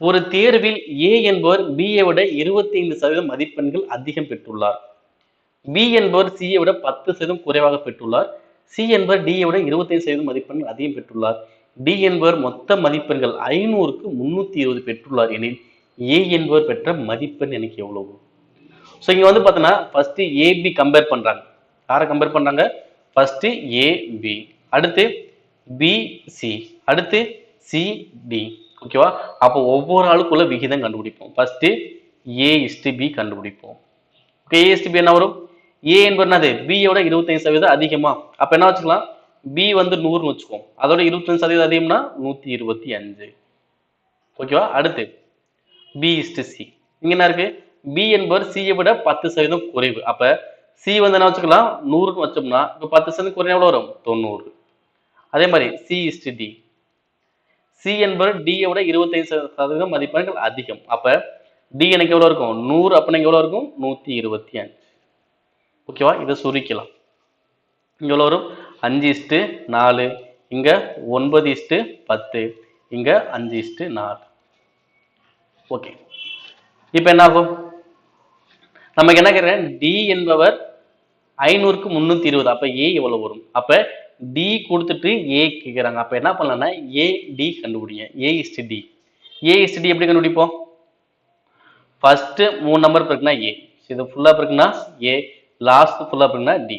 ஒரு தேர்வில் ஏ என்பவர் பிஏ விட இருபத்தி ஐந்து சதவீதம் மதிப்பெண்கள் அதிகம் பெற்றுள்ளார். பி என்பவர் சிஏ விட பத்து சதவீதம் குறைவாக பெற்றுள்ளார். சி என்பவர் டிஏ விட இருபத்தைந்து சதவீதம் மதிப்பெண்கள் அதிகம் பெற்றுள்ளார். டி என்பவர் மொத்த மதிப்பெண்கள் ஐநூறுக்கு முன்னூத்தி இருபது பெற்றுள்ளார் எனில் ஏ என்பவர் பெற்ற மதிப்பெண் எனக்கு எவ்வளவு? ஸோ இங்கே வந்து பார்த்தோன்னா ஃபர்ஸ்ட் ஏபி கம்பேர் பண்ணுறாங்க யாரை கம்பேர் பண்ணுறாங்க ஃபர்ஸ்ட் ஏபி அடுத்து பிசி அடுத்து சிடி ஓகேவா அப்போ ஒவ்வொரு ஆளுக்குள்ள விகிதம் கண்டுபிடிப்போம். First A is to B கண்டுபிடிப்போம். ஓகே ஏ பி என்ன வரும்? ஏ என்பது என்னது? பியோட இருபத்தஞ்சு சதவீதம் அதிகமா. அப்போ என்ன வச்சுக்கலாம்? பி வந்து நூறுன்னு வச்சுக்கோம். அதோட இருபத்தஞ்சு சதவீதம் அதிகம்னா நூத்தி இருபத்தி அஞ்சு. ஓகேவா அடுத்து பி இஸ்டு சி இங்க என்ன இருக்கு? பி என்பவர் சியை விட பத்து சதவீதம் குறைவு. அப்ப சி வந்து என்ன வச்சுக்கலாம்? நூறுன்னு வச்சோம்னா இப்போ பத்து சதவீதம் குறைவு எவ்வளோ வரும்? தொண்ணூறு. அதே மாதிரி சி இஸ்டு டி சி என்பவர் டியை விட இருபத்தைந்து சதவீதம் மதிப்பெண்கள் அதிகம். அப்ப டி எனக்கு எவ்வளவு இருக்கும்? நூறு அப்ப எவ்வளவு இருக்கும்? நூத்தி இருபத்தி அஞ்சு. ஓகேவா இதை சுருக்கலாம். இங்க எவ்வளவு வரும்? அஞ்சு இஸ்டு நாலு. இங்க ஒன்பது இஸ்ட்டு பத்து. இங்க அஞ்சு இஸ்டு நாலு. ஓகே இப்போ என்ன ஆகும்? நமக்கு என்ன கேட்குறேன் டி என்பவர் ஐநூறுக்கு முந்நூற்றி இருபது. அப்போ ஏ எவ்வளோ வரும்? அப்போ டி கொடுத்துட்டு ஏ கேட்குறாங்க அப்போ என்ன பண்ணலாம்னா ஏ டி கண்டுபிடிங்க. A D A is to D எப்படி கண்டுபிடிப்போம்? ஃபஸ்ட்டு மூணு நம்பர் இருக்குன்னா ஏ இது ஃபுல்லாக இருக்குன்னா ஏ லாஸ்ட் ஃபுல்லாக இருக்குன்னா டி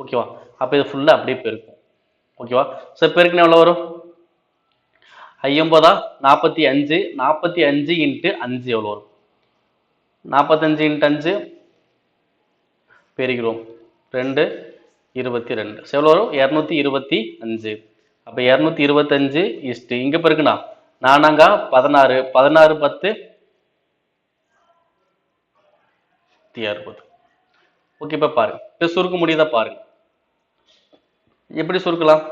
ஓகேவா அப்போ இது ஃபுல்லாக அப்படியே பெருக்கும். ஓகேவா ஸோ பெருக்குன்னா எவ்வளோ வரும்? ஐம்பதா? நாற்பத்தி அஞ்சு? நாற்பத்தி அஞ்சு இன்ட்டு அஞ்சு எவ்வளோ வரும்? நாற்பத்தஞ்சு இன்ட்டு அஞ்சு. பெருகிறோம் ரெண்டு இருபத்தி ரெண்டு எவ்வளோ வரும் இரநூத்தி இருபத்தி அஞ்சு. அப்போ இரநூத்தி இருபத்தஞ்சு இஸ்ட்டு இங்கே பிறகுண்ணா நானாங்க பதினாறு பதினாறு பத்து அறுபது. ஓகே இப்போ பாருங்க. இப்போ சுருக்க முடியுதா பாருங்க. எப்படி சுருக்கலாம்?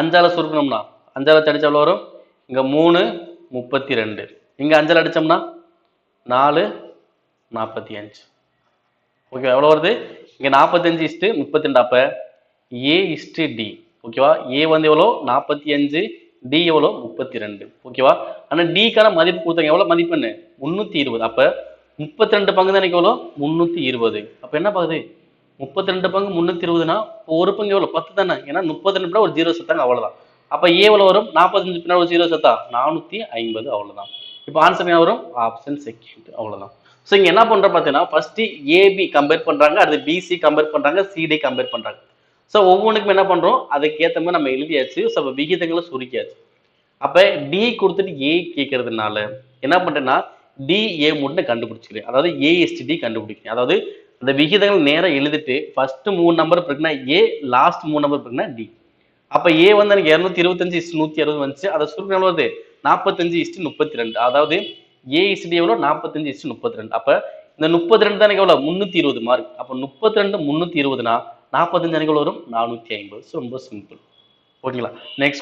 அஞ்சால சுருக்கணும்னா அஞ்சால தடிச்சா எவ்வளோ வரும்? இங்க மூணு முப்பத்தி ரெண்டு இங்க அஞ்சால அடிச்சோம்னா நாலு நாற்பத்தி அஞ்சு. ஓகே எவ்வளோ வருது? இங்கே நாற்பத்தஞ்சு இஸ்ட்டு முப்பத்தி ரெண்டு அப்போ ஏ இஸ்ட்டு டி ஓகேவா ஏ வந்து எவ்வளோ நாற்பத்தி அஞ்சு டி எவ்வளோ முப்பத்தி ரெண்டு ஓகேவா ஆனால் டிக்கான மதிப்பு கொடுத்தாங்க. எவ்வளோ மதிப்பெண்ணு முந்நூற்றி இருபது. அப்போ முப்பத்தி ரெண்டு பங்கு தான் எவ்வளோ முந்நூற்றி இருபது. அப்போ என்ன பார்க்குது முப்பத்தி ரெண்டு பங்கு முந்நூற்றி இருபதுனா ஒரு பங்கு எவ்வளோ பத்து தானே. ஏன்னா முப்பத்தி ரெண்டு ஒரு ஜீரோ சத்தாங்க அவ்வளோதான் அப்போ ஏ எவ்வளோ வரும்? நாற்பத்தஞ்சு பின்னாடி ஒரு ஜீரோ சத்தா? நானூற்றி ஐம்பது. அவ்வளோதான் இப்போ ஆன்சர் என்ன வரும்? ஆப்ஷன் செகண்ட் அவ்வளோதான் ஸோ இங்கே என்ன பண்ணுறோம் பார்த்தீங்கன்னா ஃபஸ்ட்டு ஏபி கம்பேர் பண்ணுறாங்க அடுத்து பிசி கம்பேர் பண்ணுறாங்க சிடி கம்பேர் பண்ணுறாங்க ஸோ ஒவ்வொன்றுக்கும் என்ன பண்ணுறோம் அதுக்கேற்ற மாதிரி நம்ம எழுதியாச்சு. ஸோ விகிதங்களை சுருக்கியாச்சு. அப்போ டி கொடுத்துட்டு ஏ கேட்கறதுனால என்ன பண்ணுறேன்னா டி ஏ மட்டும் கண்டுபிடிச்சிக்கிறேன். அதாவது ஏஎஸ்டி டி கண்டுபிடிக்கிறேன். அதாவது அந்த விகிதங்கள் நேராக எழுதிட்டு ஃபஸ்ட்டு மூணு நம்பர் இருக்குன்னா ஏ லாஸ்ட் மூணு நம்பர் இருக்குன்னா டி அப்போ ஏ வந்து எனக்கு இரநூத்தி இருபத்தஞ்சு இஸ்ட் நூற்றி அறுபது வந்துச்சு. அதை சுருக்கம் வருது? நாற்பத்தஞ்சு இஸ்ட் முப்பத்தி ரெண்டு. அதாவது ஏ எவ்வளோ நாற்பத்தஞ்சு இஸ்ட் முப்பத்தி ரெண்டு அப்ப இந்த முப்பத்தி ரெண்டு தான் எனக்கு எவ்வளவு? முன்னூத்தி இருபது மார்க் அப்ப முப்பத்தி ரெண்டு முன்னூத்தி இருபதுனா நாற்பத்தஞ்சு எனக்கு எவ்வளவு வரும் நானூத்தி ஐம்பது. ஸோ ரொம்ப சிம்பிள் ஓகேங்களா நெக்ஸ்ட்